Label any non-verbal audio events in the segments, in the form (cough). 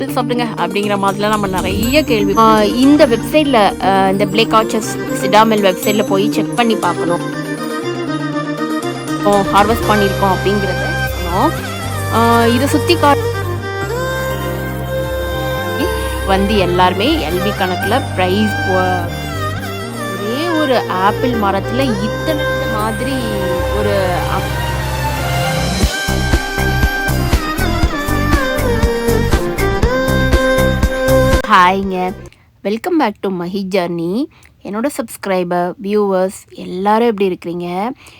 Apple சாப்பிடுங்க அப்படிங்கிற மாதிரிலாம் நம்ம நிறைய கேள்வி இந்த வெப்சைட்டில் இந்த பிளேக் ஆர்ச்சர்ஸ் சிடாமெல் வெப்சைட்டில் போய் செக் பண்ணி பார்க்கணும். ஹார்வெஸ்ட் பண்ணியிருக்கோம் அப்படிங்கிறத இதை சுற்றி கா வந்து எல்லாருமே எல்வி கணக்கில் ப்ரைஸ் ஒரே ஒரு ஆப்பிள் மரத்தில் இத்தனை மாதிரி ஒரு ஹாய்ங்க. Welcome back to Mahi journey. என்னோட சப்ஸ்கிரைபர் வியூவர்ஸ் எல்லோரும் எப்படி இருக்கிறீங்க?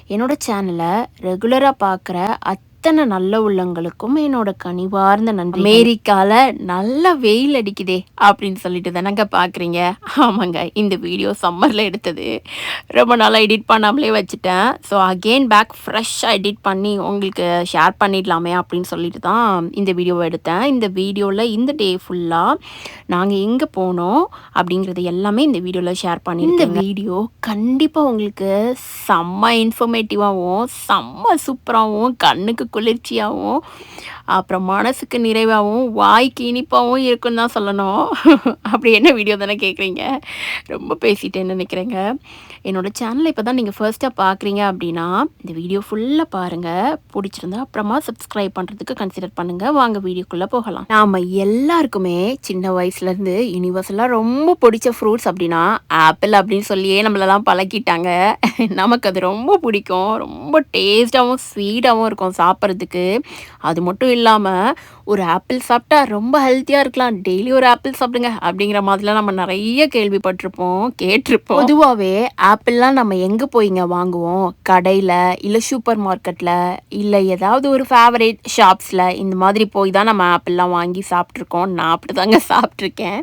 என்னோடய சேனலை ரெகுலராக பார்க்குற அத் அத்தனை நல்ல உள்ளங்களுக்கும் என்னோட கனிவார்ந்த நன்றி அமெரிக்காவில் நல்ல வெயில் அடிக்குதே அப்படின்னு சொல்லிட்டு தானங்க பார்க்குறீங்க ஆமாங்க இந்த வீடியோ சம்மரில் எடுத்தது. ரொம்ப நாளாக எடிட் பண்ணாமலே வச்சுட்டேன். ஸோ அகெயின் பேக் ஃப்ரெஷ்ஷாக எடிட் பண்ணி உங்களுக்கு ஷேர் பண்ணிடலாமே அப்படின்னு சொல்லிட்டு தான் இந்த வீடியோவை எடுத்தேன். இந்த வீடியோவில் இந்த டே ஃபுல்லாக நாங்கள் எங்கே போனோம் அப்படிங்கிறது எல்லாமே இந்த வீடியோவில் ஷேர் பண்ணி இந்த வீடியோ கண்டிப்பாக உங்களுக்கு செம்ம இன்ஃபர்மேட்டிவாகவும் செம்ம சூப்பராகவும் கண்ணுக்கு குளிர்ச்சியாகவும் அப்புறம் மனசுக்கு நிறைவாகவும் வாய்க்கு இனிப்பாகவும் இருக்குன்னு தான் சொல்லணும். (laughs) அப்படி என்ன வீடியோ தானே கேட்குறீங்க? ரொம்ப பேசிட்டேன்னு நினைக்கிறேங்க. என்னோட சேனலை இப்போ தான் நீங்கள் ஃபர்ஸ்ட்டாக பார்க்குறீங்க அப்படின்னா இந்த வீடியோ ஃபுல்லாக பாருங்கள் பிடிச்சிருந்தா அப்புறமா சப்ஸ்கிரைப் பண்ணுறதுக்கு கன்சிடர் பண்ணுங்கள் வாங்க வீடியோக்குள்ளே போகலாம். நாம் எல்லாருக்குமே சின்ன வயசுலேருந்து யூனிவர்சலாக ரொம்ப பிடிச்ச ஃப்ரூட்ஸ் அப்படின்னா ஆப்பிள் அப்படின்னு சொல்லியே நம்மளெல்லாம் பழக்கிட்டாங்க. நமக்கு அது ரொம்ப பிடிக்கும். ரொம்ப டேஸ்ட்டாகவும் ஸ்வீட்டாகவும் இருக்கும் சாப்பிட்றதுக்கு. அது மட்டும் இல்லாமல் ஒரு ஆப்பிள் சாப்பிட்டா ரொம்ப ஹெல்த்தியாக இருக்கலாம். டெய்லி ஒரு ஆப்பிள் சாப்பிடுங்க அப்படிங்கிற மாதிரிலாம் நம்ம நிறைய கேள்விப்பட்டிருப்போம் கேட்டிருப்போம். பொதுவாகவே ஆப்பிள்லாம் நம்ம எங்கே போய்ங்க வாங்குவோம்? கடையில் இல்லை சூப்பர் மார்க்கெட்டில் இல்லை ஏதாவது ஒரு ஃபேவரேட் ஷாப்ஸில் இந்த மாதிரி போய் தான் நம்ம ஆப்பிள்லாம் வாங்கி சாப்பிட்ருக்கோம். நான் அப்படி தாங்க (laughs) சாப்பிட்ருக்கேன்.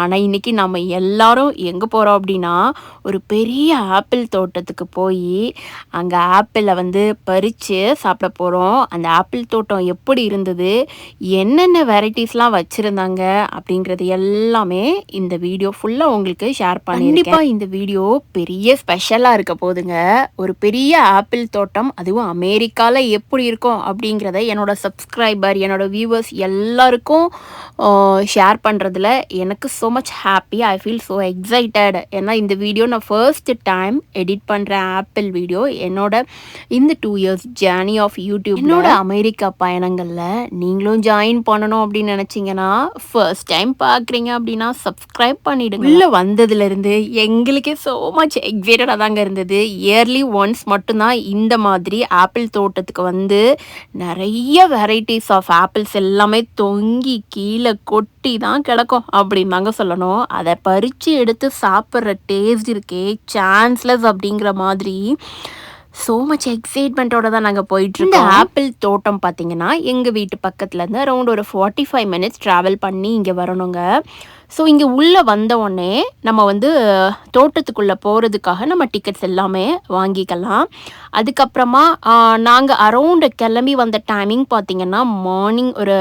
ஆனால் இன்றைக்கி நம்ம எல்லாரும் எங்கே போகிறோம் அப்படின்னா ஒரு பெரிய ஆப்பிள் தோட்டத்துக்கு போய் அங்கே ஆப்பிளை வந்து பறித்து சாப்பிட போகிறோம் அந்த ஆப்பிள் தோட்டம் எப்படி இருந்தது? என்னென்ன வெரைட்டிஸ்லாம் வச்சுருந்தாங்க? அப்படிங்கிறது எல்லாமே இந்த வீடியோ ஃபுல்லாக உங்களுக்கு ஷேர் பண்ணியிருக்கேன். இந்த வீடியோ பெரிய ஸ்பெஷலாக இருக்க போதுங்க ஒரு பெரிய ஆப்பிள் தோட்டம் அதுவும் அமெரிக்காவில் எப்படி இருக்கும் அப்படிங்கிறத என்னோட சப்ஸ்கிரைபர் என்னோட வியூவர்ஸ் எல்லாருக்கும் ஷேர் பண்ணுறதுல எனக்கு so much happy I feel so excited ஏன்னா இந்த வீடியோ நான் ஃபர்ஸ்ட் டைம் எடிட் பண்ணுற ஆப்பிள் வீடியோ என்னோட இந்த two years journey of YouTube என்னோட அமெரிக்கா பயணங்களில் நீங்களும் ஜாயின் பண்ணணும் அப்படின்னு நினச்சிங்கன்னா ஃபர்ஸ்ட் டைம் பார்க்குறீங்க அப்படின்னா சப்ஸ்கிரைப் பண்ணிடுங்க. உள்ளே வந்ததுலேருந்து எங்களுக்கே ஸோ மச் எக்ஸைட்டடாக தாங்க இருந்தது. இயர்லி ஒன்ஸ் மட்டும்தான் இந்த மாதிரி ஆப்பிள் தோட்டத்துக்கு வந்து நிறைய வெரைட்டிஸ் ஆஃப் ஆப்பிள்ஸ் எல்லாமே தொங்கி கீழே கொட்டி தான் கிடக்கும் அப்படின்னு தாங்க சொல்லணும். அதை பறித்து எடுத்து சாப்பிட்ற டேஸ்ட் இருக்கே சான்ஸ்லெஸ் அப்படிங்கிற மாதிரி. ஸோ மச் எக்ஸைட்மெண்ட்டோட தான் நாங்கள் போயிட்டு இந்த ஆப்பிள் தோட்டம் பார்த்தீங்கன்னா எங்கள் வீட்டு பக்கத்துல இருந்து அரௌண்ட் ஒரு ஃபார்ட்டி ஃபைவ் மினிட்ஸ் ட்ராவல் பண்ணி இங்கே வரணுங்க. ஸோ இங்கே உள்ளே வந்த உடனே நம்ம வந்து தோட்டத்துக்குள்ளே போகிறதுக்காக நம்ம டிக்கெட்ஸ் எல்லாமே வாங்கிக்கலாம். அதுக்கப்புறமா நாங்கள் அரௌண்டு கிளம்பி வந்த டைமிங் பார்த்தீங்கன்னா மார்னிங் ஒரு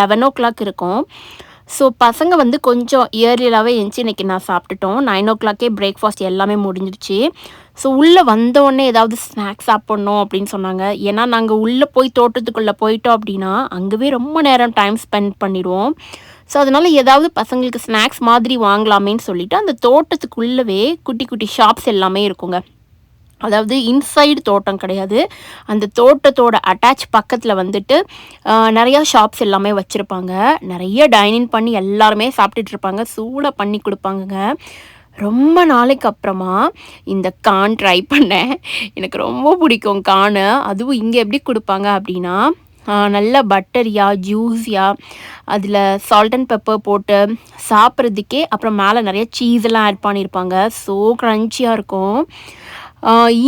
லெவன் ஓ கிளாக் இருக்கும். ஸோ பசங்க வந்து கொஞ்சம் இயர்லியாகவே எழுந்துச்சு இன்றைக்கி நான் சாப்பிட்டுட்டோம். நைன் ஓ கிளாக்கே பிரேக்ஃபாஸ்ட் எல்லாமே முடிஞ்சிருச்சு. ஸோ உள்ளே வந்தோடனே ஏதாவது ஸ்நாக்ஸ் சாப்பிட்ணும் அப்படின்னு சொன்னாங்க. ஏன்னா நாங்கள் உள்ளே போய் தோட்டத்துக்குள்ளே போயிட்டோம் அப்படின்னா அங்கேவே ரொம்ப நேரம் டைம் ஸ்பெண்ட் பண்ணிடுவோம். ஸோ அதனால் ஏதாவது பசங்களுக்கு ஸ்நாக்ஸ் மாதிரி வாங்கலாமேன்னு சொல்லிட்டு அந்த தோட்டத்துக்குள்ளவே குட்டி குட்டி ஷாப்ஸ் எல்லாமே இருக்குங்க. அதாவது இன்சைடு தோட்டம் கிடையாது. அந்த தோட்டத்தோட அட்டாச் பக்கத்தில் வந்துட்டு நிறையா ஷாப்ஸ் எல்லாமே வச்சுருப்பாங்க. நிறைய டைனிங் பண்ணி எல்லாருமே சாப்பிட்டுட்டு இருப்பாங்க. சூடாக பண்ணி கொடுப்பாங்கங்க. ரொம்ப நாளைக்கு அப்புறமா இந்த கான் ட்ரை பண்ணேன். எனக்கு ரொம்ப பிடிக்கும் கானு. அதுவும் இங்கே எப்படி கொடுப்பாங்க அப்படின்னா நல்ல பட்டரியாக ஜூஸியாக அதில் சால்ட் அண்ட் பெப்பர் போட்டு சாப்பிட்றதுக்கே அப்புறம் மேலே நிறைய சீஸ் எல்லாம் ஆட் பண்ணியிருப்பாங்க ஸோ க்ரன்ச்சியாக இருக்கும்.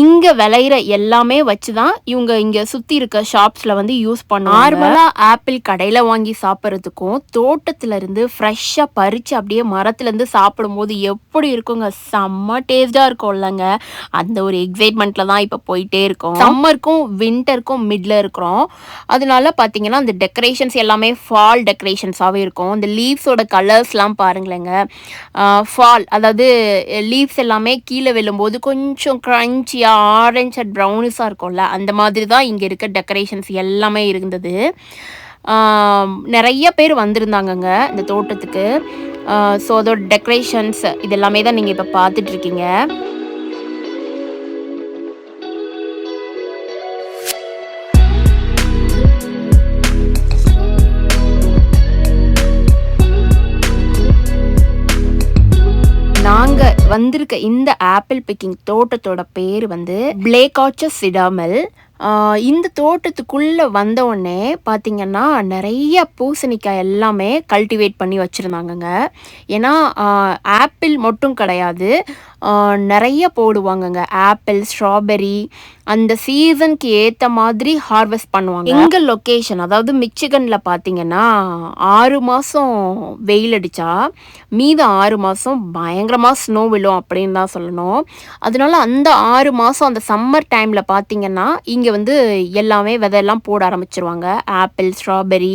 இங்கே விளையிற எல்லாமே வச்சு தான் இவங்க இங்கே சுற்றி இருக்க ஷாப்ஸில் வந்து யூஸ் பண்ணுவாங்க. நார்மலாக ஆப்பிள் கடையில் வாங்கி சாப்பிட்றதுக்கும் தோட்டத்துலேருந்து ஃப்ரெஷ்ஷாக பறித்து அப்படியே மரத்துலேருந்து சாப்பிடும்போது எப்படி இருக்குங்க? செம்ம டேஸ்ட்டாக இருக்கும் இல்லைங்க. அந்த ஒரு எக்ஸைட்மெண்ட்டில் தான் இப்போ போயிட்டே இருக்கோம். சம்மருக்கும் வின்டருக்கும் மிடில் இருக்கிறோம். அதனால பார்த்தீங்கன்னா அந்த டெக்கரேஷன்ஸ் எல்லாமே ஃபால் டெக்கரேஷன்ஸாகவே இருக்கும். இந்த லீவ்ஸோட கலர்ஸ்லாம் பாருங்களேங்க. ஃபால் அதாவது லீவ்ஸ் எல்லாமே கீழே விழும்போது கொஞ்சம் க்ரன்ச்சியாக ஆரஞ்ச் அண்ட் ப்ரௌனிஸாக இருக்கும்ல அந்த மாதிரி தான் இங்கே இருக்க டெக்கரேஷன்ஸ் எல்லாமே இருந்தது. நிறைய பேர் வந்திருந்தாங்கங்க இந்த தோட்டத்துக்கு. ஸோ அதோட டெக்கரேஷன்ஸ் இது எல்லாமே தான் நீங்கள் இப்போ பார்த்துட்ருக்கீங்க வந்திருக்க இந்த ஆப்பிள் பிக்கிங் தோட்டத்தோட பேர் வந்து பிளேகாச்சஸ் சிடாமல் இந்த தோட்டத்துக்குள்ளே வந்தவுடனே பார்த்திங்கன்னா நிறைய பூசணிக்காய் எல்லாமே கல்டிவேட் பண்ணி வச்சுருந்தாங்கங்க. ஏன்னா ஆப்பிள் மட்டும் கிடையாது நிறைய போடுவாங்கங்க. ஆப்பிள் ஸ்ட்ராபெரி அந்த சீசனுக்கு ஏற்ற மாதிரி ஹார்வெஸ்ட் பண்ணுவாங்க. எங்கள் லொக்கேஷன் அதாவது மிச்சிகனில் பார்த்தீங்கன்னா ஆறு மாதம் வெயில் அடித்தா மீத ஆறு மாதம் பயங்கரமாக ஸ்னோ விழும் அப்படின்னு தான் சொல்லணும். அதனால அந்த ஆறு மாதம் அந்த சம்மர் டைமில் பார்த்தீங்கன்னா இங்கே வந்து எல்லாமே விதையெல்லாம் போட ஆரம்பிச்சிருவாங்க. ஆப்பிள் ஸ்ட்ராபெரி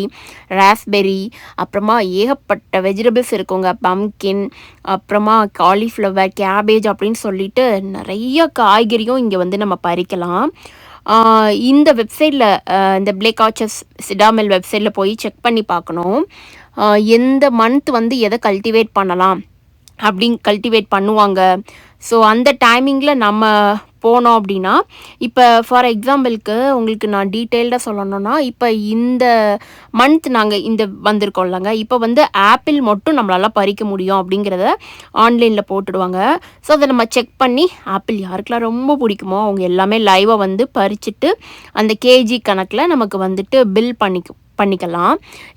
ராஸ்பெரி அப்புறமா ஏகப்பட்ட வெஜிடபிள்ஸ் இருக்குங்க. பம்கின் அப்புறமா காலிஃப்ளவர் கேபேஜ் அப்படின்னு சொல்லிட்டு நிறைய காய்கறியும் இங்கே வந்து நம்ம பறிக்கலாம். இந்த வெப்சைட்டில் இந்த பிளேக் ஆச்சஸ் சிடாமெல் வெப்சைட்டில் போய் செக் பண்ணி பார்க்கணும். எந்த மந்த் வந்து எதை கல்டிவேட் பண்ணலாம் அப்படின்னு கல்டிவேட் பண்ணுவாங்க. ஸோ அந்த டைமிங்கில் நம்ம போனோம் அப்படின்னா இப்போ ஃபார் எக்ஸாம்பிளுக்கு உங்களுக்கு நான் டீட்டெயில்டாக சொல்லணும்னா இப்போ இந்த மந்த் நாங்கள் இந்த வந்திருக்கோம்லங்க இப்போ வந்து ஆப்பிள் மட்டும் நம்மளால் பறிக்க முடியும் அப்படிங்கிறத ஆன்லைனில் போட்டுடுவாங்க. ஸோ அதை நம்ம செக் பண்ணி ஆப்பிள் யாருக்கெல்லாம் ரொம்ப பிடிக்குமோ அவங்க எல்லாமே லைவாக வந்து பறிச்சுட்டு அந்த கேஜி கணக்கில் நமக்கு வந்துட்டு பில் பண்ணிக்கும். பண்ணிக்கலாம்.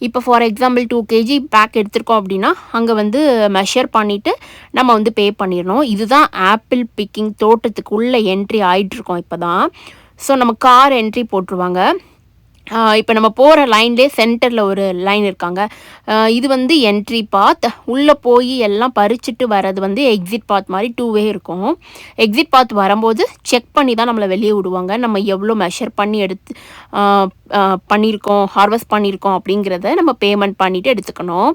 இப்போ for example two KG bag எடுத்திருக்கோம் அப்படின்னா அங்கே வந்து மெஷர் பண்ணிவிட்டு நம்ம வந்து பே பண்ணிடணும். இதுதான் ஆப்பிள் பிக்கிங் தோட்டத்துக்குள்ளே என்ட்ரி ஆகிட்டுருக்கோம் இப்போ தான் ஸோ நம்ம கார் என்ட்ரி போட்டுருவாங்க. இப்போ நம்ம போகிற லைன்லேயே சென்டரில் ஒரு லைன் இருக்காங்க. இது வந்து என்ட்ரி பாத் உள்ளே போய் எல்லாம் பறிச்சுட்டு வர்றது வந்து எக்ஸிட் பாத் மாதிரி டூ வே இருக்கும். எக்ஸிட் பாத் வரும்போது செக் பண்ணி தான் நம்மளை வெளியே விடுவாங்க. நம்ம எவ்வளோ மெஷர் பண்ணி எடுத்து பண்ணியிருக்கோம் ஹார்வெஸ்ட் பண்ணியிருக்கோம் அப்படிங்கிறத நம்ம பேமெண்ட் பண்ணிவிட்டு எடுத்துக்கணும்.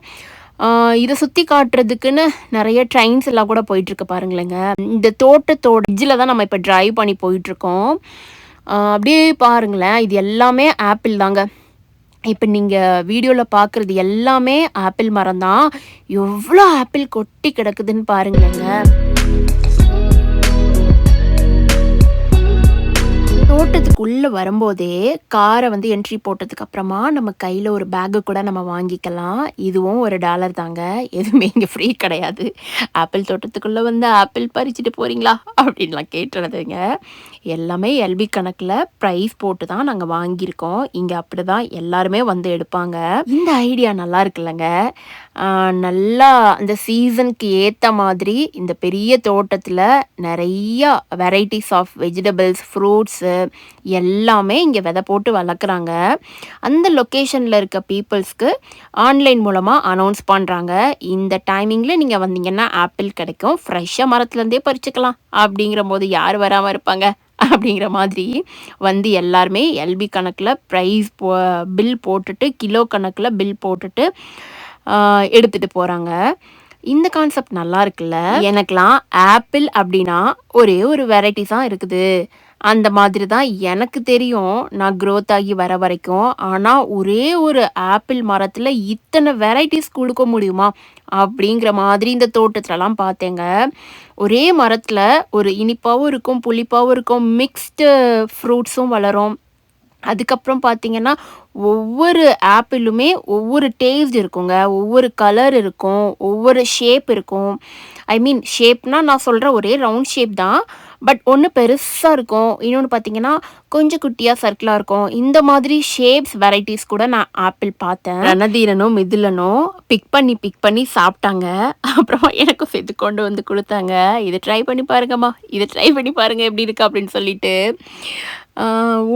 இதை சுற்றி காட்டுறதுக்குன்னு நிறைய ட்ரெயின்ஸ் எல்லாம் கூட போயிட்டுருக்கு பாருங்களேங்க. இந்த தோட்டத்தோட இஜ்ஜில் தான் நம்ம இப்போ ட்ரைவ் பண்ணி போயிட்டுருக்கோம் அப்படியே பாருங்களேன் இது எல்லாமே ஆப்பிள் தாங்க. இப்போ நீங்கள் வீடியோவில் பார்க்குறது எல்லாமே ஆப்பிள் மரம் தான் எவ்வளோ ஆப்பிள் கொட்டி கிடக்குதுன்னு பாருங்களேங்க. தோட்டத்துக்குள்ளே வரும்போதே காரை வந்து என்ட்ரி போட்டதுக்கு அப்புறமா நம்ம கையில் ஒரு பேக்கு கூட நம்ம வாங்கிக்கலாம். இதுவும் ஒரு டாலர் தாங்க. எதுவுமே இங்கே ஃப்ரீ கிடையாது. ஆப்பிள் தோட்டத்துக்குள்ளே வந்து ஆப்பிள் பறிச்சுட்டு போகிறீங்களா அப்படின்லாம் கேட்டுறதுங்க. எல்லாமே எல்பி கணக்கில் ப்ரைஸ் போட்டு தான் நாங்கள் வாங்கியிருக்கோம். இங்கே அப்படி தான் எல்லாருமே வந்து எடுப்பாங்க. இந்த ஐடியா நல்லா இருக்குல்லங்க. நல்லா அந்த சீசனுக்கு ஏற்ற மாதிரி இந்த பெரிய தோட்டத்தில் நிறைய வெரைட்டிஸ் ஆஃப் வெஜிடபிள்ஸ் ஃப்ரூட்ஸு எல்லாமே இங்கே விதை போட்டு வளர்க்குறாங்க. அந்த லொக்கேஷனில் இருக்க பீப்புள்ஸ்க்கு ஆன்லைன் மூலமாக அனௌன்ஸ் பண்ணுறாங்க இந்த டைமிங்கில் நீங்கள் வந்தீங்கன்னா ஆப்பிள் கிடைக்கும். ஃப்ரெஷ்ஷாக மரத்துலேருந்தே பறிச்சுக்கலாம் அப்படிங்கிற போது யார் வராமல் இருப்பாங்க? அப்படிங்கிற மாதிரி வந்து எல்லாருமே எல்பி கணக்கில் ப்ரைஸ் போ பில் போட்டுட்டு கிலோ கணக்கில் பில் போட்டுட்டு எடுத்துகிட்டு போகிறாங்க இந்த கான்செப்ட் நல்லா இருக்குல்ல? எனக்கெலாம் ஆப்பிள் அப்படின்னா ஒரே ஒரு வெரைட்டிஸாக தான் இருக்குது. அந்த மாதிரி தான் எனக்கு தெரியும். நான் க்ரோத் ஆகி வர வரைக்கும். ஆனால் ஒரே ஒரு ஆப்பிள் மரத்தில் இத்தனை வெரைட்டிஸ் கொடுக்க முடியுமா? அப்படிங்கிற மாதிரி இந்த தோட்டத்துலலாம் பார்த்தேங்க. ஒரே மரத்தில் ஒரு இனிப்பாகவும் இருக்கும் புளிப்பாகவும் இருக்கும் மிக்ஸ்டு ஃப்ரூட்ஸும் வளரும். அதுக்கப்புறம் பார்த்திங்கன்னா ஒவ்வொரு ஆப்பிளுமே ஒவ்வொரு டேஸ்ட் இருக்குங்க. ஒவ்வொரு கலர் இருக்கும் ஒவ்வொரு ஷேப் இருக்கும். ஐ மீன் ஷேப்னால் நான் சொல்கிற ஒரே ரவுண்ட் ஷேப் தான். பட் ஒன்று பெருசாக இருக்கும். இன்னொன்று பார்த்தீங்கன்னா கொஞ்சம் குட்டியாக சர்க்கிளாக இருக்கும். இந்த மாதிரி ஷேப்ஸ் வெரைட்டிஸ் கூட நான் ஆப்பிள் பார்த்தேன். ரணதீரனும் மிதிலனும் பிக் பண்ணி பிக் பண்ணி சாப்பிட்டாங்க. அப்புறமா எனக்கும் சேர்த்து கொண்டு வந்து கொடுத்தாங்க. இதை ட்ரை பண்ணி பாருங்கம்மா. இதை ட்ரை பண்ணி பாருங்கள் எப்படி இருக்கு அப்படின்னு சொல்லிட்டு.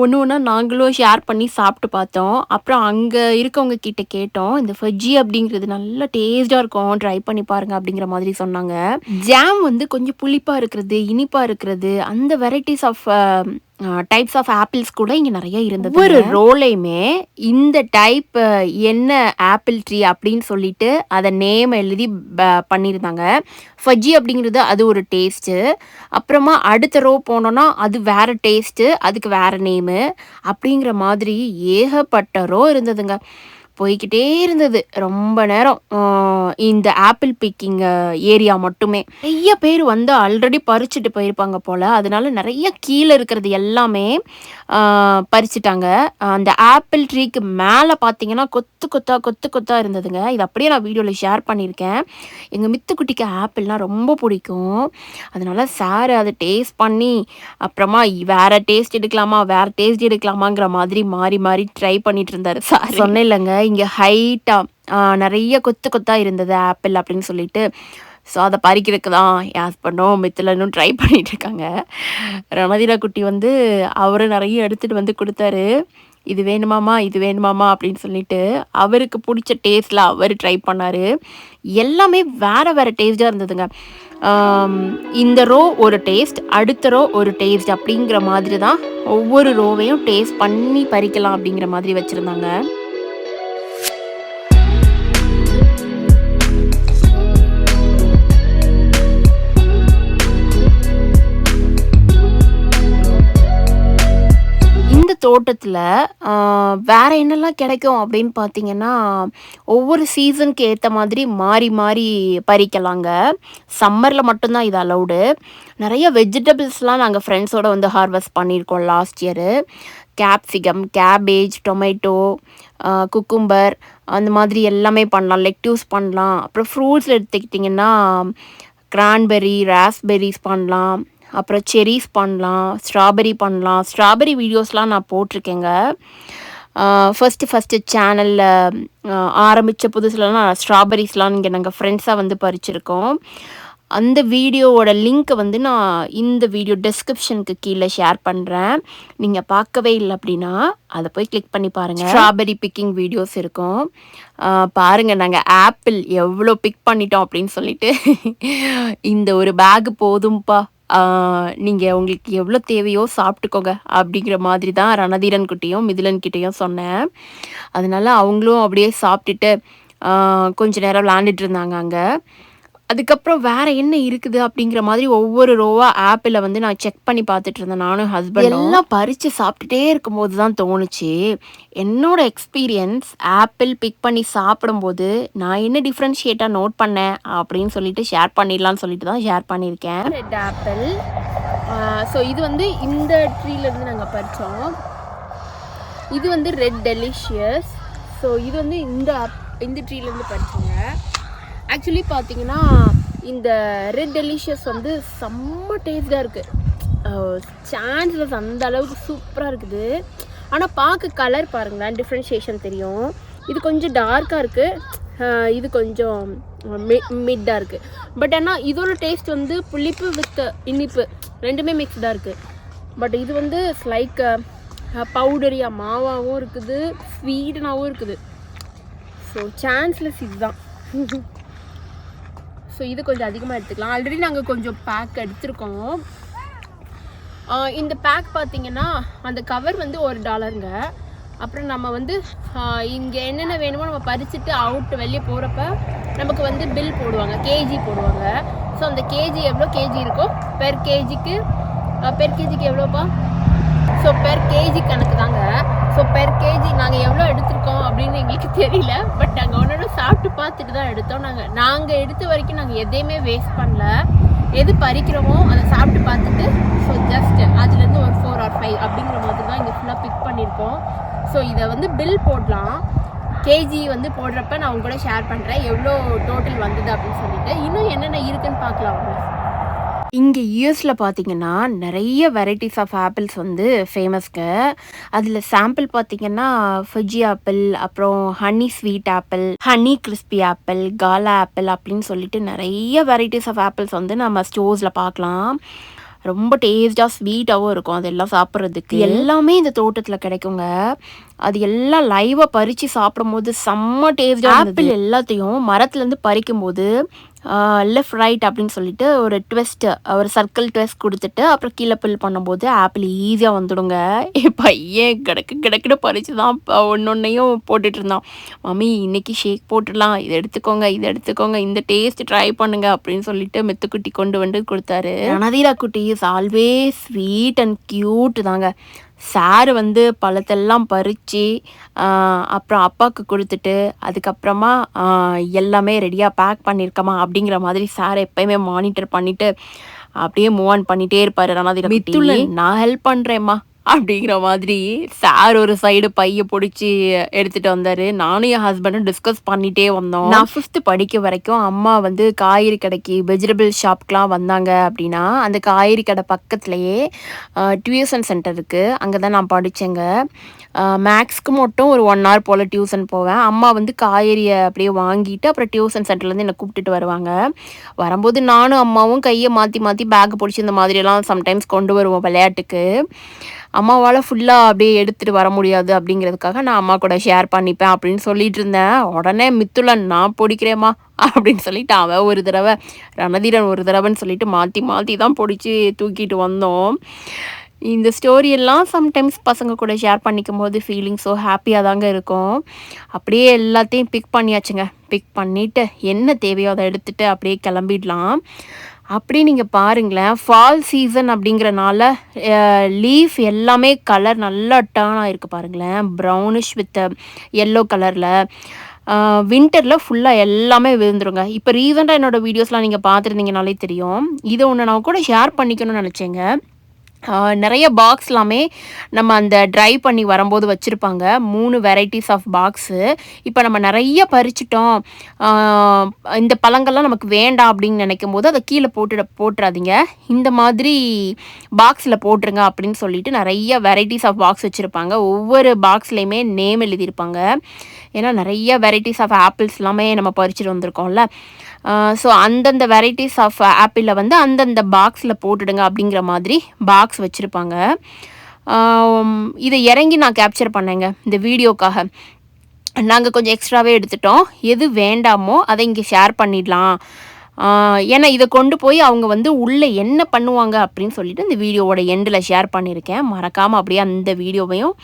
ஒன்று ஒன்றா நாங்களும் ஷேர் பண்ணி சாப்பிட்டு பார்த்தோம். அப்புறம் அங்கே இருக்கவங்க கிட்ட கேட்டோம். இந்த ஃபஜ்ஜி அப்படிங்கிறது நல்ல டேஸ்ட்டாக இருக்கும். ட்ரை பண்ணி பாருங்க அப்படிங்கிற மாதிரி சொன்னாங்க. ஜாம் வந்து கொஞ்சம் புளிப்பாக இருக்கிறது இனிப்பாக இருக்கிறது அந்த varieties of types of apples கூட இங்கே நிறைய இருந்தது ஒரு ரோலையுமே இந்த டைப் என்ன ஆப்பிள் ட்ரீ அப்படின்னு சொல்லிட்டு அதை நேம் எழுதி ப- பண்ணியிருந்தாங்க. ஃபஜ்ஜி அப்படிங்கிறது அது ஒரு டேஸ்ட்டு அப்புறமா அடுத்த ரோ போனோன்னா அது வேறு டேஸ்ட்டு அதுக்கு வேறு நேமு அப்படிங்கிற மாதிரி ஏகப்பட்ட ரோ இருந்ததுங்க. போய்க்கிட்டே இருந்தது. ரொம்ப நேரம். இந்த ஆப்பிள் பிக்கிங் ஏரியா மட்டுமே. நிறைய பேர் வந்து ஆல்ரெடி பறிச்சுட்டு போயிருப்பாங்க போல. அதனால நிறைய கீழே இருக்கிறது எல்லாமே பறிச்சிட்டாங்க பறிச்சுட்டாங்க. அந்த ஆப்பிள் ட்ரீக்கு மேலே பார்த்தீங்கன்னா கொத்து கொத்தா கொத்து கொத்தா இருந்ததுங்க. இது அப்படியே நான் வீடியோவில் ஷேர் பண்ணியிருக்கேன். எங்கள் மித்துக்குட்டிக்கு ஆப்பிள்னால் ரொம்ப பிடிக்கும். அதனால சார் அதை டேஸ்ட் பண்ணி அப்புறமா வேறு டேஸ்ட் எடுக்கலாமா வேறு டேஸ்ட் எடுக்கலாமாங்கிற மாதிரி மாறி மாறி ட்ரை பண்ணிட்டு இருந்தார் சார் சொன்னேன் இல்லைங்க இங்கே ஹைட்டாக நிறைய கொத்து கொத்தாக இருந்தது ஆப்பிள் அப்படின்னு சொல்லிட்டு. ஸோ அதை பறிக்கிறதுக்கு தான் என் ஹஸ்பண்டும் இன்னும் ட்ரை பண்ணிகிட்டு இருக்காங்க. ரமதிரா குட்டி வந்து அவரு நிறைய எடுத்துகிட்டு வந்து கொடுத்தாரு. இது வேணுமாமா இது வேணுமாமா அப்படின்னு சொல்லிட்டு அவருக்கு பிடிச்ச டேஸ்ட்டில் அவர் ட்ரை பண்ணார். எல்லாமே வேறு வேறு டேஸ்டாக இருந்ததுங்க. இந்த ரோ ஒரு டேஸ்ட் அடுத்த ரோ ஒரு டேஸ்ட் அப்படிங்கிற மாதிரி தான் ஒவ்வொரு ரோவையும் டேஸ்ட் பண்ணி பறிக்கலாம் அப்படிங்கிற மாதிரி வச்சுருந்தாங்க. தோட்டத்தில் வேறு என்னெல்லாம் கிடைக்கும் அப்படின்னு பார்த்தீங்கன்னா ஒவ்வொரு சீசனுக்கு ஏற்ற மாதிரி மாறி மாறி பறிக்கலாங்க. சம்மரில் மட்டும்தான் இது அலௌடு நிறைய வெஜிடபிள்ஸ்லாம் நாங்கள் ஃப்ரெண்ட்ஸோடு வந்து ஹார்வெஸ்ட் பண்ணியிருக்கோம் last year capsicum cabbage tomato cucumber அந்த மாதிரி எல்லாமே பண்ணலாம். லெக்டியூஸ் பண்ணலாம். அப்புறம் ஃப்ரூட்ஸ் எடுத்துக்கிட்டிங்கன்னா கிரான்பெரி ராஸ்பெர்ரிஸ் பண்ணலாம். அப்புறம் செரிஸ் பண்ணலாம் ஸ்ட்ராபெரி பண்ணலாம். ஸ்ட்ராபெரி வீடியோஸ்லாம் நான் போட்டிருக்கேங்க. ஃபஸ்ட்டு ஃபஸ்ட்டு சேனலில் ஆரம்பித்த புதுசுலலாம் ஸ்ட்ராபெரிஸ்லாம் இங்கே நாங்கள் ஃப்ரெண்ட்ஸாக வந்து பறிச்சிருக்கோம். அந்த வீடியோவோட லிங்க்கை வந்து நான் இந்த வீடியோ டெஸ்கிரிப்ஷனுக்கு கீழே ஷேர் பண்ணுறேன் நீங்கள் பார்க்கவே இல்லை அப்படின்னா அதை போய் கிளிக் பண்ணி பாருங்கள் ஸ்ட்ராபெரி பிக்கிங் வீடியோஸ் இருக்கும். பாருங்கள் நாங்கள் ஆப்பிள் எவ்வளோ பிக் பண்ணிட்டோம் அப்படின்னு சொல்லிட்டு. இந்த ஒரு பேக் போதும்பா. நீங்கள் உங்களுக்கு எவ்வளோ தேவையோ சாப்பிட்டுக்கோங்க அப்படிங்கிற மாதிரி தான் ரணதீரன் கிட்டேயும் மிதிலன் கிட்டேயும் சொன்னேன். அதனால அவங்களும் அப்படியே சாப்பிட்டுட்டு கொஞ்ச நேரம் விளாண்டுட்டு இருந்தாங்க அங்கே. அதுக்கப்புறம் வேற என்ன இருக்குது அப்படிங்கிற மாதிரி ஒவ்வொரு ரோவா ஆப்பிள வந்து நான் செக் பண்ணி பார்த்துட்டு இருந்தேன். நானும் ஹஸ்பண்ட் எல்லாம் பறிச்சு சாப்பிட்டுட்டே இருக்கும்போது தான் தோணுச்சு. என்னோட எக்ஸ்பீரியன்ஸ் ஆப்பிள் பிக் பண்ணி சாப்பிடும்போது நான் என்ன டிஃப்ரென்ஷியேட்டாக நோட் பண்ணேன் அப்படின்னு சொல்லிட்டு ஷேர் பண்ணிடலாம்னு சொல்லிட்டு தான் ஷேர் பண்ணியிருக்கேன். ரெட் ஆப்பிள் ஸோ இது வந்து இந்த ட்ரீலேருந்து நாங்கள் பறித்தோம் இது வந்து ரெட் டெலிஷியஸ் ஸோ இது வந்து இந்த இந்த ட்ரீலேருந்து பறிச்சோங்க. ஆக்சுவலி பார்த்தீங்கன்னா இந்த ரெட் டெலிஷியஸ் வந்து செம்ம டேஸ்டாக இருக்குது சான்ஸ்லெஸ் அந்த அளவுக்கு சூப்பராக இருக்குது. ஆனால் பார்க்க கலர் பாருங்களேன் டிஃப்ரென்ஷியேஷன் தெரியும். இது கொஞ்சம் டார்க்காக இருக்குது இது கொஞ்சம் மிட்டாக இருக்குது பட் ஆனால் இதோட டேஸ்ட் வந்து புளிப்பு வித் இனிப்பு ரெண்டுமே மிக்ஸ்டாக இருக்குது பட் இது வந்து லைக் பவுடரியாக மாவாகவும் இருக்குது ஸ்வீடனாகவும் இருக்குது. ஸோ சான்ஸ்லெஸ் இதுதான். (laughs) ஸோ இது கொஞ்சம் அதிகமாக எடுத்துக்கலாம். ஆல்ரெடி நாங்கள் கொஞ்சம் பேக் எடுத்திருக்கோம். இந்த பேக் பார்த்தீங்கன்னா அந்த கவர் வந்து ஒரு டாலருங்க அப்புறம் நம்ம வந்து இங்கே என்னென்ன வேணுமோ நம்ம பறிச்சுட்டு அவுட் வெளியே போகிறப்ப நமக்கு வந்து பில் போடுவாங்க. கேஜி போடுவாங்க. ஸோ அந்த கேஜி எவ்வளோ கேஜி இருக்கோ பெர் கேஜிக்கு பெர் கேஜிக்கு எவ்வளோப்பா? ஸோ பெர் கேஜி கணக்கு தாங்க. ஸோ பெர் கேஜி நாங்கள் எவ்வளோ எடுத்திருக்கோம் அப்படின்னு எங்களுக்கு தெரியல. பட் நாங்கள் ஒன்று சாப்பிட்டு பார்த்துட்டு தான் எடுத்தோம். நாங்கள் நாங்கள் எடுத்த வரைக்கும் நாங்கள் எதையுமே வேஸ்ட் பண்ணல. எது பறிக்கிறோமோ அதை சாப்பிட்டு பார்த்துட்டு ஸோ ஜஸ்ட் அதுலேருந்து ஒரு ஃபோர் ஆர் ஃபைவ் அப்படிங்கிற மாதிரி தான் இங்கே ஃபுல்லாக பிக் பண்ணியிருக்கோம். ஸோ இதை வந்து பில் போடலாம். கேஜி வந்து போடுறப்ப நான் உங்க கூட ஷேர் பண்ணுறேன் எவ்வளோ டோட்டல் வந்தது அப்படின்னு சொல்லிட்டு. இன்னும் என்னென்ன இருக்குன்னு பார்க்கலாம் அவங்க இங்கே யூஎஸில் பார்த்தீங்கன்னா நிறைய வெரைட்டிஸ் ஆஃப் ஆப்பிள்ஸ் வந்து ஃபேமஸ்ங்க அதில் சாம்பிள் பார்த்தீங்கன்னா ஃபஜ்ஜி ஆப்பிள் அப்புறம் honey sweet apple honey crispy apple gala apple அப்படின்னு சொல்லிட்டு நிறைய வெரைட்டிஸ் ஆஃப் ஆப்பிள்ஸ் வந்து நம்ம ஸ்டோர்ஸில் பார்க்கலாம் ரொம்ப டேஸ்டாக ஸ்வீட்டாகவும் இருக்கும் அதெல்லாம் சாப்பிட்றதுக்கு. எல்லாமே இந்த தோட்டத்தில் கிடைக்குங்க. அது எல்லாம் லைவாக பறித்து சாப்பிடும்போது செம்ம டேஸ்டாக ஆப்பிள் எல்லாத்தையும் மரத்துலேருந்து பறிக்கும்போது லெஃப்ட் ரைட் அப்படின்னு சொல்லிட்டு ஒரு ட்விஸ்ட்டு ஒரு சர்க்கிள் ட்விஸ்ட் கொடுத்துட்டு அப்புறம் கீழே பில் பண்ணும்போது ஆப்பிள் ஈஸியாக வந்துடுங்க. என் பையன் கிடக்கு கிடக்குன்னு பறித்து தான் ஒன்று ஒன்றையும் போட்டுட்டு இருந்தான். மம்மி இன்னைக்கு ஷேக் போட்டுடலாம். இதை எடுத்துக்கோங்க இதை எடுத்துக்கோங்க. இந்த டேஸ்ட் ட்ரை பண்ணுங்க. அப்படின்னு சொல்லிட்டு மெத்துக்குட்டி கொண்டு வந்து கொடுத்தாரு. ரணதீரா குட்டி is always sweet and cute தாங்க. சாரு வந்து பழத்தெல்லாம் பறித்து அப்புறம் அப்பாவுக்கு கொடுத்துட்டு அதுக்கப்புறமா எல்லாமே ரெடியாக பேக் பண்ணியிருக்கமா அப்படிங்கிற மாதிரி சார் எப்பயுமே மானிட்டர் பண்ணிட்டு அப்படியே மூவ் ஆன் பண்ணிட்டே இருப்பாரு ரணாதிர மித்துள்ள நான் ஹெல்ப் பண்ணுறேம்மா அப்படிங்கிற மாதிரி சார் ஒரு சைடு பைய பிடிச்சி எடுத்துட்டு வந்தாரு. நானும் என் ஹஸ்பண்டும் டிஸ்கஸ் பண்ணிட்டே வந்தோம். நான் ஃபிஃப்த்து படிக்க வரைக்கும் அம்மா வந்து காய்கறி கடைக்கு வெஜிடபிள் ஷாப்க்குலாம் வந்தாங்க அப்படின்னா அந்த காய்கறி கடை பக்கத்துலேயே டியூஷன் சென்டர் இருக்குது அங்கே தான் நான் படித்தேங்க மேக்ஸ்க்கு மட்டும் ஒரு ஒன் ஹவர் போல் டியூஷன் போவேன். அம்மா வந்து காய்கறியை அப்படியே வாங்கிட்டு அப்புறம் டியூஷன் சென்டர்லேருந்து என்னை கூப்பிட்டுட்டு வருவாங்க. வரும்போது நானும் அம்மாவும் கையை மாற்றி மாற்றி பேக் பிடிச்சி இந்த மாதிரியெல்லாம் சம்டைம்ஸ் கொண்டு வருவோம் விளையாட்டுக்கு. அம்மாவால் ஃபுல்லாக அப்படியே எடுத்துகிட்டு வர முடியாது அப்படிங்கிறதுக்காக நான் அம்மா கூட ஷேர் பண்ணிப்பேன் அப்படின்னு சொல்லிட்டு இருந்தேன். உடனே மித்துலன் நான் பிடிக்கிறேம்மா அப்படின்னு சொல்லிட்டு அவன் ஒரு தடவை ரணதீரன் ஒரு தடவைன்னு சொல்லிட்டு மாற்றி மாற்றி தான் பிடிச்சி தூக்கிட்டு வந்தோம். இந்த ஸ்டோரியெல்லாம் சம்டைம்ஸ் பசங்க கூட ஷேர் பண்ணிக்கும் போது ஃபீலிங் ஸோ ஹாப்பியாக தாங்க இருக்கும். அப்படியே எல்லாத்தையும் பிக் பண்ணியாச்சுங்க. பிக் பண்ணிவிட்டு என்ன தேவையோ அதை எடுத்துகிட்டு அப்படியே கிளம்பிடலாம். அப்படி நீங்கள் பாருங்களேன் ஃபால் சீசன் அப்படிங்கிறனால லீஃப் எல்லாமே கலர் நல்லா டேர்ன் ஆகிருக்கு பாருங்களேன். ப்ரௌனிஷ் வித் எல்லோ கலரில் வின்டரில் ஃபுல்லாக எல்லாமே விழுந்துருங்க. இப்போ ரீசெண்டாக என்னோடய வீடியோஸ்லாம் நீங்கள் பார்த்துருந்தீங்கனாலே தெரியும். இதை ஒன்று நான் கூட ஷேர் பண்ணிக்கணும்னு நினச்சேங்க. நிறைய பாக்ஸ் எல்லாமே நம்ம அந்த ட்ரை பண்ணி வரும்போது வச்சுருப்பாங்க. மூணு வெரைட்டிஸ் ஆஃப் பாக்ஸு இப்போ நம்ம நிறைய பறிச்சிட்டோம். இந்த பழங்கள்லாம் நமக்கு வேண்டாம் அப்படின்னு நினைக்கும் போது அதை கீழே போட்டுட போட்டுறாதீங்க. இந்த மாதிரி பாக்ஸில் போட்டுருங்க அப்படின்னு சொல்லிட்டு நிறைய வெரைட்டிஸ் ஆஃப் பாக்ஸ் வச்சுருப்பாங்க. ஒவ்வொரு பாக்ஸ்லேயுமே நேம் எழுதியிருப்பாங்க. ஏன்னா நிறைய வெரைட்டிஸ் ஆஃப் ஆப்பிள்ஸ் எல்லாமே நம்ம பறிச்சுட்டு வந்திருக்கோம்ல. ஸோ அந்தந்த வெரைட்டிஸ் ஆஃப் ஆப்பிளில் வந்து அந்தந்த பாக்ஸில் போட்டுடுங்க அப்படிங்கிற மாதிரி பாக்ஸ் வச்சுருப்பாங்க. இதை இறங்கி நான் கேப்சர் பண்ணேங்க இந்த வீடியோக்காக. நாங்கள் கொஞ்சம் எக்ஸ்ட்ராவே எடுத்துட்டோம். எது வேண்டாமோ அதை இங்கே ஷேர் பண்ணிடலாம். ஏன்னா இதை கொண்டு போய் அவங்க வந்து உள்ளே என்ன பண்ணுவாங்க அப்படின்னு சொல்லிட்டு இந்த வீடியோவோட எண்டில் ஷேர் பண்ணியிருக்கேன். மறக்காமல் அப்படியே அந்த வீடியோவையும்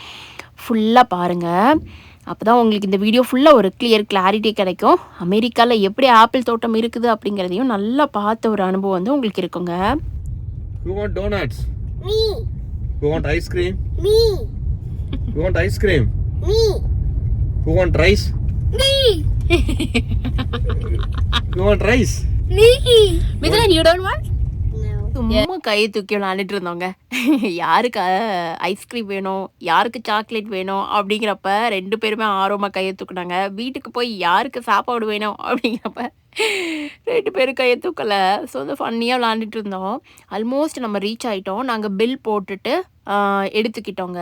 ஃபுல்லாக பாருங்கள் அப்போ தான் உங்களுக்கு இந்த வீடியோ ஃபுல்லாக ஒரு கிளியர் கிளாரிட்டி கிடைக்கும் அமெரிக்காவில் எப்படி ஆப்பிள் தோட்டம் இருக்குது அப்படிங்கிறதையும் நல்லா பார்த்த ஒரு அனுபவம் வந்து உங்களுக்கு இருக்குங்க Who want donuts? Me, Who want ice cream? me, Who want ice cream? me, Who want rice? me, Who want rice? me. You don't want No. சும்மா கையை தூக்கி விளாண்டுட்டு இருந்தோங்க. யாருக்கு ஐஸ்கிரீம் வேணும் யாருக்கு சாக்லேட் வேணும் அப்படிங்கிறப்ப ரெண்டு பேருமே ஆர்வமாக கையை தூக்குனாங்க. வீட்டுக்கு போய் யாருக்கு சாப்பாடு வேணும் அப்படிங்கிறப்ப ரெண்டு பேரும் கையை தூக்கலை. ஸோ வந்து ஃபன்னியாக விளாண்டுட்டு இருந்தோம். ஆல்மோஸ்ட் நம்ம ரீச் ஆகிட்டோம் நாங்கள் பில் போட்டுட்டு எடுத்துக்கிட்டோங்க.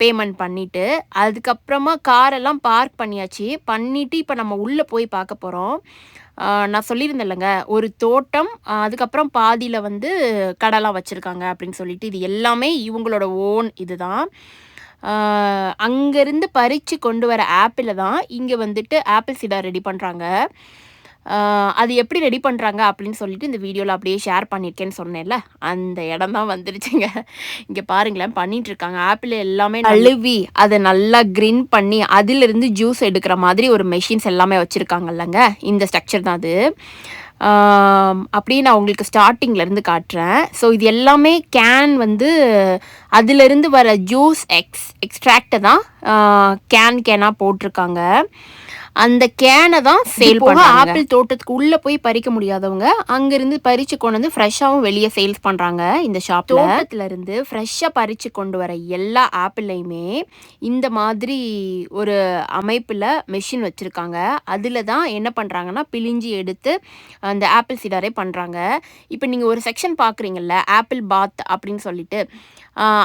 பேமெண்ட் பண்ணிவிட்டு அதுக்கப்புறமா காரெல்லாம் பார்க் பண்ணியாச்சு. பண்ணிவிட்டு இப்போ நம்ம உள்ளே போய் பார்க்க போகிறோம் நான் சொல்லியிருந்தேன் இல்லைங்க ஒரு தோட்டம் அதுக்கப்புறம் பாதியில் வந்து கடைலாம் வச்சுருக்காங்க அப்படின்னு சொல்லிட்டு இது எல்லாமே இவங்களோட ஓன் இதுதான். அங்கேருந்து பறித்து கொண்டு வர ஆப்பிளை தான் இங்கே வந்துட்டு ஆப்பிள் சீடா ரெடி பண்ணுறாங்க அது எப்படி ரெடி பண்ணுறாங்க அப்படின்னு சொல்லிட்டு இந்த வீடியோவில் அப்படியே ஷேர் பண்ணியிருக்கேன்னு சொன்னேன்ல. அந்த இடம் தான் வந்துருச்சுங்க. இங்கே பாருங்களேன் பண்ணிட்டு இருக்காங்க. ஆப்பிள் எல்லாமே அழுவி அதை நல்லா க்ரின் பண்ணி அதிலிருந்து ஜூஸ் எடுக்கிற மாதிரி ஒரு மெஷின்ஸ் எல்லாமே வச்சுருக்காங்கல்லங்க. இந்த ஸ்ட்ரக்சர் தான் அது. அப்படியே நான் உங்களுக்கு ஸ்டார்டிங்லேருந்து காட்டுறேன். ஸோ இது எல்லாமே கேன் வந்து அதிலிருந்து வர ஜூஸ் எக்ஸ் எக்ஸ்ட்ராக்டை தான் கேன் கேனாக போட்டிருக்காங்க. அந்த கேனை தான் சேல் பண்ணுறாங்க ஆப்பிள் தோட்டத்துக்கு உள்ளே போய் பறிக்க முடியாதவங்க அங்கேருந்து பறித்து கொண்டு வந்து ஃப்ரெஷ்ஷாகவும் வெளியே சேல்ஸ் பண்ணுறாங்க இந்த ஷாப் தோட்டத்துல இருந்து ஃப்ரெஷ்ஷாக பறித்து கொண்டு வர எல்லா ஆப்பிளையுமே இந்த மாதிரி ஒரு அமைப்பில் மெஷின் வச்சுருக்காங்க. அதில் தான் என்ன பண்ணுறாங்கன்னா பிழிஞ்சி எடுத்து அந்த ஆப்பிள் சீடரே பண்ணுறாங்க இப்போ நீங்கள் ஒரு செக்ஷன் பார்க்குறீங்கல்ல ஆப்பிள் பாத் அப்படின்னு சொல்லிட்டு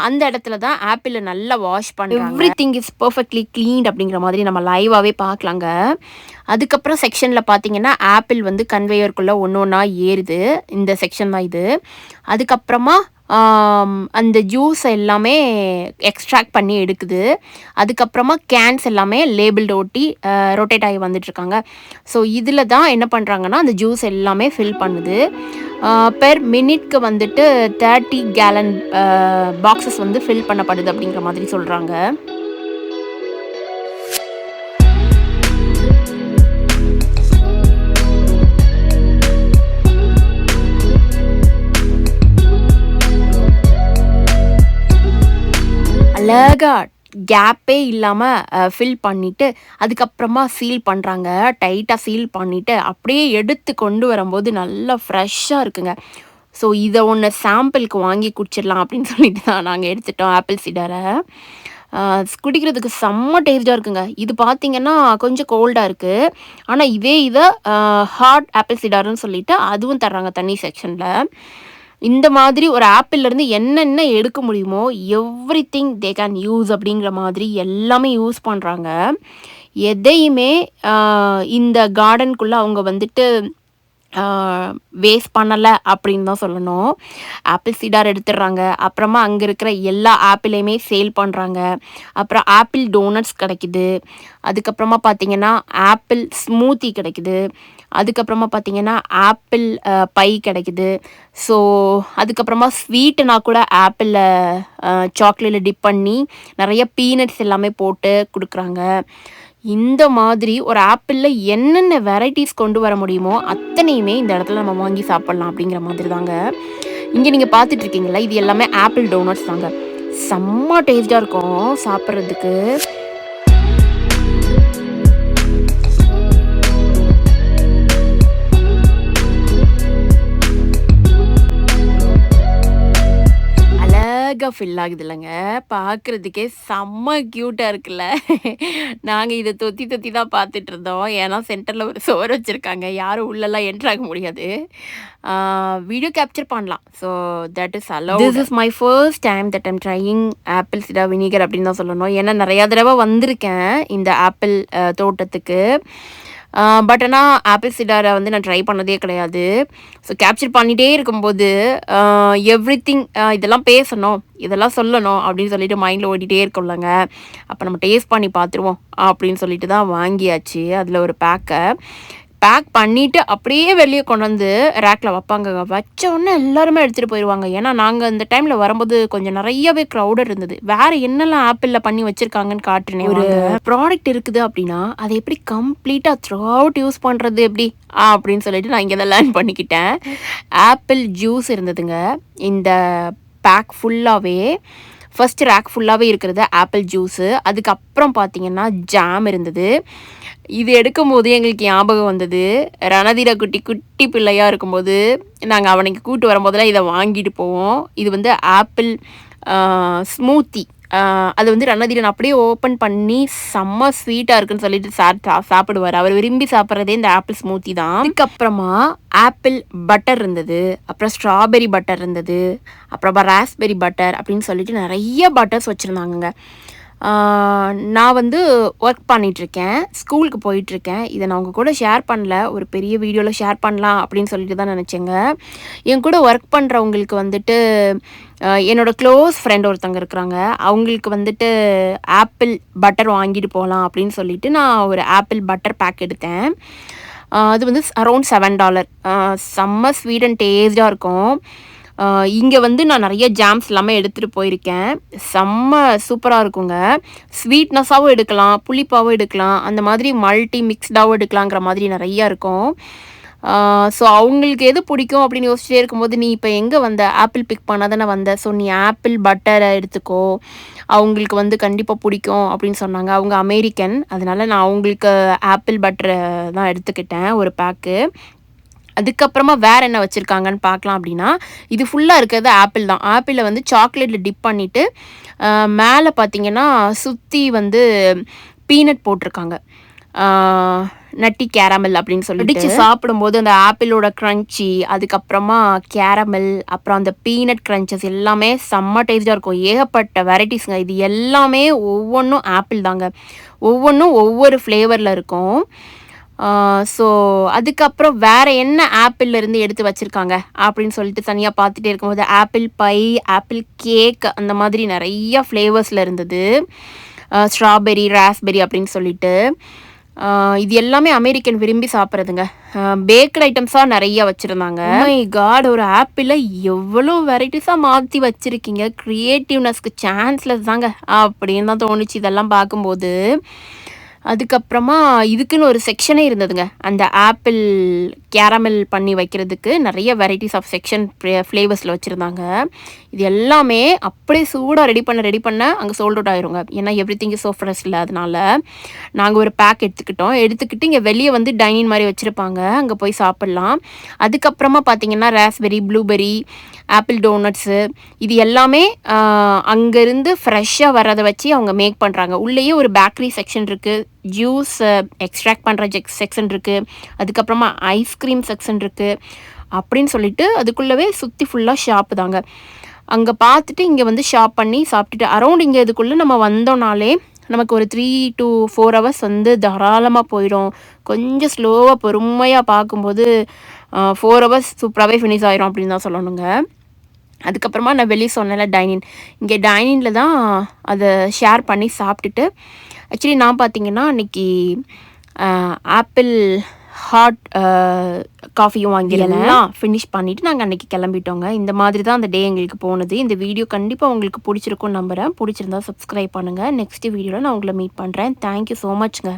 அந்த இடத்துல தான் ஆப்பிளை நல்லா வாஷ் பண்ணுறாங்க everything is perfectly cleaned அப்படிங்கிற மாதிரி நம்ம லைவாகவே பார்க்கலாங்க. அதுக்கப்புறம் செக்ஷனில் பார்த்தீங்கன்னா ஆப்பிள் வந்து கன்வேயருக்குள்ளே ஒன்று ஒன்றா ஏறுது. இந்த செக்ஷன் தான் இது. அதுக்கப்புறமா அந்த ஜூஸ் எல்லாமே எக்ஸ்ட்ராக்ட் பண்ணி எடுக்குது. அதுக்கப்புறமா கேன்ஸ் எல்லாமே லேபிள்டு ஒட்டி ரொட்டேட் ஆகி வந்துட்டுருக்காங்க. ஸோ இதில் தான் என்ன பண்ணுறாங்கன்னா அந்த ஜூஸ் எல்லாமே ஃபில் பண்ணுது. பெர் மினிட்க்கு வந்துட்டு தேர்ட்டி கேலன் பாக்ஸஸ் வந்து ஃபில் பண்ணப்படுது அப்படிங்கிற மாதிரி சொல்கிறாங்க அழகாக கேப்பே இல்லாமல் ஃபில் பண்ணிவிட்டு அதுக்கப்புறமா சீல் பண்ணுறாங்க டைட்டாக சீல் பண்ணிவிட்டு அப்படியே எடுத்து கொண்டு வரும்போது நல்லா ஃப்ரெஷ்ஷாக இருக்குங்க. ஸோ இதை ஒன்று சாம்பிளுக்கு வாங்கி குடிச்சிடலாம் அப்படின்னு சொல்லிட்டு தான் நாங்கள் எடுத்துட்டோம் ஆப்பிள் சீடரை குடிக்கிறதுக்கு செம்ம டேஸ்ட்டாக இருக்குங்க. இது பார்த்திங்கன்னா கொஞ்சம் கோல்டாக இருக்குது ஆனால் இதே இதை ஹாட் ஆப்பிள் சீடாருன்னு சொல்லிவிட்டு அதுவும் தர்றாங்க தண்ணி செக்ஷனில் இந்த மாதிரி ஒரு ஆப்பிள்லேருந்து என்னென்ன எடுக்க முடியுமோ everything they can use அப்படிங்கிற மாதிரி எல்லாமே யூஸ் பண்ணுறாங்க எதையுமே இந்த கார்டனுக்குள்ளே அவங்க வந்துட்டு வேஸ்ட் பண்ணலை அப்படின்னு தான் சொல்லணும். ஆப்பிள் சீடார் எடுத்துடுறாங்க. அப்புறமா அங்கே இருக்கிற எல்லா ஆப்பிளையுமே சேல் பண்ணுறாங்க அப்புறம் ஆப்பிள் டோனட்ஸ் கிடைக்குது. அதுக்கப்புறமா பார்த்தீங்கன்னா ஆப்பிள் ஸ்மூத்தி கிடைக்குது. அதுக்கப்புறமா பார்த்தீங்கன்னா ஆப்பிள் பை கிடைக்குது. ஸோ அதுக்கப்புறமா ஸ்வீட்டுனா கூட ஆப்பிளில் சாக்லேட்டில் டிப் பண்ணி நிறைய பீனட்ஸ் எல்லாமே போட்டு கொடுக்குறாங்க. இந்த மாதிரி ஒரு ஆப்பிளில் என்னென்ன வெரைட்டிஸ் கொண்டு வர முடியுமோ அத்தனையுமே இந்த இடத்துல நம்ம வாங்கி சாப்பிட்லாம் அப்படிங்கிற மாதிரி தாங்க. இங்கே நீங்கள் பார்த்துட்டு இருக்கீங்களா இது எல்லாமே ஆப்பிள் டோனட்ஸ் தாங்க. செம்ம டேஸ்ட்டாக இருக்கும் சாப்பிட்றதுக்கு. அழகாக ஃபில் ஆகுது இல்லைங்க பார்க்குறதுக்கே செம்ம க்யூட்டாக இருக்குல்ல. நாங்கள் இதை தொத்தி தொத்தி தான் பார்த்துட்டு இருந்தோம் ஏன்னா சென்டரில் ஒரு சோறு வச்சுருக்காங்க. யாரும் உள்ளெல்லாம் என்ட்ராக ஆக முடியாது. வீடியோ கேப்சர் பண்ணலாம். So that is allow this is my first time that I'm trying apple cider vinegar அப்படின்னு தான் சொல்லணும். ஏன்னா நிறையா தடவை வந்திருக்கேன் இந்த ஆப்பிள் தோட்டத்துக்கு. பட் ஆனால் ஆப்பிள் சிடாரை வந்து நான் ட்ரை பண்ணதே கிடையாது. ஸோ கேப்சர் பண்ணிகிட்டே இருக்கும்போது எவ்ரி திங் இதெல்லாம் பேசணும் இதெல்லாம் சொல்லணும் அப்படின்னு சொல்லிட்டு மைண்டில் ஓடிட்டே இருக்கோம்லங்க அப்போ நம்ம டேஸ்ட் பண்ணி பார்த்துருவோம் அப்படின்னு சொல்லிட்டு தான் வாங்கியாச்சு. அதில் ஒரு பேக்கை பேக் பண்ணிவிட்டு அப்படியே வெளியே கொண்டு வந்து ரேக்கில் வைப்பாங்க. வச்ச உடனே எல்லாருமே எடுத்துகிட்டு போயிடுவாங்க ஏன்னா நாங்கள் இந்த டைமில் வரும்போது கொஞ்சம் நிறையவே க்ரௌடட் இருந்தது. வேறு என்னெல்லாம் ஆப்பிளில் பண்ணி வச்சுருக்காங்கன்னு காட்டுனேன் ஒரு ப்ராடக்ட் இருக்குது அப்படின்னா அதை எப்படி கம்ப்ளீட்டாக த்ரூ அவுட் யூஸ் பண்ணுறது எப்படி? அப்படின்னு சொல்லிட்டு நான் இங்கே தான் லேர்ன் பண்ணிக்கிட்டேன். ஆப்பிள் ஜூஸ் இருந்ததுங்க. இந்த பேக் ஃபுல்லாகவே ஃபர்ஸ்ட் ரேக் ஃபுல்லாகவே இருக்கிறது ஆப்பிள் ஜூஸு அதுக்கப்புறம் பார்த்தீங்கன்னா ஜாம் இருந்தது. இது எடுக்கும்போது எங்களுக்கு ஞாபகம் வந்தது. ரணதீர குட்டி குட்டி பிள்ளையாக இருக்கும்போது நாங்கள் அவனுக்கு கூட்டு வரும்போதெல்லாம் இதை வாங்கிட்டு போவோம். இது வந்து ஆப்பிள் ஸ்மூத்தி அது வந்து ரணதீரன் அப்படியே ஓப்பன் பண்ணி செம்ம ஸ்வீட்டாக இருக்குன்னு சொல்லிட்டு சார் சா- சாப்பிடுவார். அவர் விரும்பி சாப்பிட்றதே இந்த ஆப்பிள் ஸ்மூத்தி தான். அதுக்கப்புறமா ஆப்பிள் பட்டர் இருந்தது. அப்புறம் ஸ்ட்ராபெரி பட்டர் இருந்தது. அப்புறமா ராஸ்பெரி பட்டர் அப்படின்னு சொல்லிட்டு நிறைய பட்டர்ஸ் வச்சுருந்தாங்க நான் வந்து ஒர்க் பண்ணிகிட்ருக்கேன் ஸ்கூலுக்கு போயிட்டுருக்கேன். இதை நான் உங்கள் கூட ஷேர் பண்ணல. ஒரு பெரிய வீடியோவில் ஷேர் பண்ணலாம் அப்படின்னு சொல்லிட்டு தான் நினச்சேங்க. என் கூட ஒர்க் பண்ணுறவங்களுக்கு வந்துட்டு என்னோடய என்னோட க்ளோஸ் ஃப்ரெண்ட் ஒருத்தவங்க இருக்கிறாங்க. அவங்களுக்கு வந்துட்டு ஆப்பிள் பட்டர் வாங்கிட்டு போகலாம் அப்படின்னு சொல்லிட்டு நான் ஒரு ஆப்பிள் பட்டர் பேக் எடுத்தேன். அது வந்து அரௌண்ட் செவன் டாலர் செம்ம ஸ்வீட் அண்ட் டேஸ்டாக இருக்கும். இங்கே வந்து நான் நிறைய ஜாம்ஸ் எல்லாமே எடுத்துகிட்டு போயிருக்கேன். செம்ம சூப்பராக இருக்குங்க. ஸ்வீட்னஸாகவும் எடுக்கலாம் புளிப்பாகவும் எடுக்கலாம் அந்த மாதிரி மல்டி மிக்ஸ்டாகவும் எடுக்கலாங்கிற மாதிரி நிறையா இருக்கும். ஸோ அவங்களுக்கு எது பிடிக்கும் அப்படின்னு யோசிச்சிட்டே இருக்கும்போது நீ இப்போ எங்கே வந்த? ஆப்பிள் பிக் பண்ணால் தானே வந்த? ஸோ நீ ஆப்பிள் பட்டரை எடுத்துக்கோ. அவங்களுக்கு வந்து கண்டிப்பாக பிடிக்கும் அப்படின்னு சொன்னாங்க. அவங்க அமெரிக்கன் அதனால நான் அவங்களுக்கு ஆப்பிள் பட்டரை தான் எடுத்துக்கிட்டேன் ஒரு பேக்கு அதுக்கப்புறமா வேறு என்ன வச்சுருக்காங்கன்னு பார்க்கலாம் அப்படின்னா இது ஃபுல்லாக இருக்கிறது ஆப்பிள் தான். ஆப்பிளில் வந்து சாக்லேட்டில் டிப் பண்ணிவிட்டு மேலே பார்த்தீங்கன்னா சுற்றி வந்து பீனட் போட்டிருக்காங்க. நட்டி கேரமல் அப்படின்னு சொல்லி அடிச்சு சாப்பிடும்போது அந்த ஆப்பிளோட க்ரன்ச்சி அதுக்கப்புறமா கேரமல் அப்புறம் அந்த பீனட் க்ரன்ச்சஸ் எல்லாமே செம்ம டேஸ்டாக இருக்கும். ஏகப்பட்ட வெரைட்டிஸுங்க இது எல்லாமே ஒவ்வொன்றும் ஆப்பிள் தாங்க. ஒவ்வொன்றும் ஒவ்வொரு ஃப்ளேவரில் இருக்கும். ஸோ அதுக்கப்புறம் வேறு என்ன ஆப்பிள்ல இருந்து எடுத்து வச்சுருக்காங்க அப்படின்னு சொல்லிட்டு தனியாக பார்த்துட்டே இருக்கும்போது ஆப்பிள் பை ஆப்பிள் கேக் அந்த மாதிரி நிறைய ஃப்ளேவர்ஸில் இருந்தது. ஸ்ட்ராபெரி ராஸ்பெரி அப்படின்னு சொல்லிட்டு. இது எல்லாமே அமெரிக்கன் விரும்பி சாப்பிட்றதுங்க. பேக்கட் ஐட்டம்ஸாக நிறைய வச்சுருந்தாங்க. காட் oh ஒரு ஆப்பிளை எவ்வளோ வெரைட்டிஸாக மாற்றி வச்சுருக்கீங்க. க்ரியேட்டிவ்னஸ்க்கு சான்ஸ்லெஸ் தாங்க அப்படின்னு தான் தோணுச்சு இதெல்லாம் பார்க்கும்போது. அதுக்கப்புறமா இதுக்குன்னு ஒரு செக்ஷனே இருந்ததுங்க. அந்த ஆப்பிள் கேரமல் பண்ணி வைக்கிறதுக்கு நிறைய வெரைட்டிஸ் ஆஃப் செக்ஷன் ஃப்ளேவர்ஸில் வச்சுருந்தாங்க. இது எல்லாமே அப்படியே சூடாக ரெடி பண்ண ரெடி பண்ண அங்கே சோல்ட் அவுட் ஆயிருங்க. ஏன்னா everything is so fresh இல்லை அதனால நாங்கள் ஒரு பேக் எடுத்துக்கிட்டோம். எடுத்துக்கிட்டு இங்கே வெளியே வந்து டைனிங் மாதிரி வச்சுருப்பாங்க. அங்கே போய் சாப்பிட்லாம். அதுக்கப்புறமா பார்த்தீங்கன்னா ராஸ்பெரி ப்ளூபெரி ஆப்பிள் டோனட்ஸு இது எல்லாமே அங்கேருந்து ஃப்ரெஷ்ஷாக வர்றதை வச்சு அவங்க மேக் பண்ணுறாங்க உள்ளேயே ஒரு பேக்கரி செக்ஷன் இருக்குது ஜூஸ் எக்ஸ்ட்ராக்ட் பண்ணுற ஜெக் செக்ஷன் இருக்குது அதுக்கப்புறமா ஐஸ்கிரீம் செக்ஷன் இருக்குது அப்படின்னு சொல்லிட்டு அதுக்குள்ளவே சுற்றி ஃபுல்லாக ஷாப்பு தாங்க. அங்கே பார்த்துட்டு இங்கே வந்து ஷாப் பண்ணி சாப்பிட்டுட்டு அரௌண்ட் இங்கே இதுக்குள்ளே நம்ம வந்தோம்னாலே நமக்கு ஒரு த்ரீ டு ஃபோர் ஹவர்ஸ் வந்து தாராளமாக போயிடும். கொஞ்சம் ஸ்லோவாக பொறுமையாக பார்க்கும்போது ஃபோர் ஹவர்ஸ் சூப்பராகவே ஃபினிஷ் ஆயிரும் அப்படின்னு தான் சொல்லணுங்க. அதுக்கப்புறமா நான் வெளியே சொன்னேன்ல டைனிங் இங்கே டைனிங்கில் தான் அதை ஷேர் பண்ணி சாப்பிட்டுட்டு ஆக்சுவலி நான் பார்த்தீங்கன்னா அன்றைக்கி ஆப்பிள் ஹாட் காஃபியும் வாங்கிடலாம் ஃபினிஷ் பண்ணிவிட்டு நாங்கள் அன்றைக்கி கிளம்பிட்டோங்க. இந்த மாதிரி தான் அந்த டே எங்களுக்கு போனது. இந்த வீடியோ கண்டிப்பாக உங்களுக்கு பிடிச்சிருக்கும்னு நம்புகிறேன் பிடிச்சிருந்தா சப்ஸ்கிரைப் பண்ணுங்கள் நெக்ஸ்ட் வீடியோவில் நான் உங்களை மீட் பண்ணுறேன் தேங்க்யூ ஸோ மச்ங்க